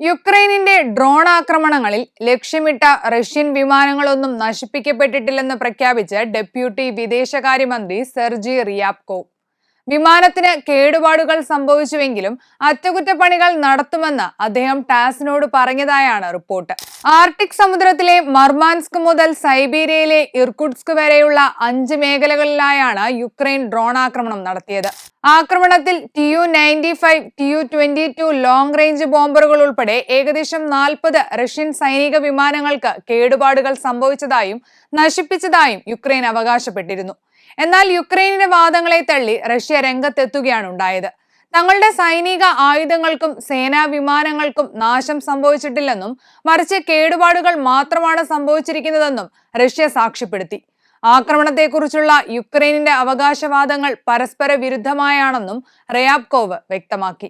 യുക്രൈനിന്റെ drone ആക്രമണങ്ങളിൽ ലക്ഷ്യമിട്ട Russian വിമാനങ്ങളൊന്നും നശിപ്പിക്കപ്പെട്ടിട്ടില്ലെന്ന് പ്രഖ്യാപിച്ച് deputy വിദേശകാര്യമന്ത്രി സെർജി റിയാപ്കോ. വിമാനത്തിന് കേടുപാടുകൾ സംഭവിച്ചുവെങ്കിലും അറ്റകുറ്റപ്പണികൾ നടത്തുമെന്ന് അദ്ദേഹം ടാസിനോട് പറഞ്ഞതായാണ് റിപ്പോർട്ട്. ആർട്ടിക് സമുദ്രത്തിലെ മർമാൻസ്ക് മുതൽ സൈബീരിയയിലെ ഇർകുട്സ്ക് വരെയുള്ള അഞ്ച് മേഖലകളിലായാണ് യുക്രൈൻ ഡ്രോൺ ആക്രമണം നടത്തിയത്. ആക്രമണത്തിൽ T U ninety five T U twenty two long range ബോംബറുകൾ ഉൾപ്പെടെ ഏകദേശം നാൽപ്പത് റഷ്യൻ സൈനിക വിമാനങ്ങൾക്ക് കേടുപാടുകൾ സംഭവിച്ചതായും നശിപ്പിച്ചതായും യുക്രൈൻ അവകാശപ്പെട്ടിരുന്നു. എന്നാൽ യുക്രൈനിന്റെ വാദങ്ങളെ തള്ളി റഷ്യ രംഗത്തെത്തുകയാണ് ഉണ്ടായത്. തങ്ങളുടെ സൈനിക ആയുധങ്ങൾക്കും സേനാ വിമാനങ്ങൾക്കും നാശം സംഭവിച്ചിട്ടില്ലെന്നും മറിച്ച് കേടുപാടുകൾ മാത്രമാണ് സംഭവിച്ചിരിക്കുന്നതെന്നും റഷ്യ സാക്ഷ്യപ്പെടുത്തി. ആക്രമണത്തെക്കുറിച്ചുള്ള യുക്രൈനിന്റെ അവകാശവാദങ്ങൾ പരസ്പര വിരുദ്ധമായാണെന്നും റയാബ്കോവ് വ്യക്തമാക്കി.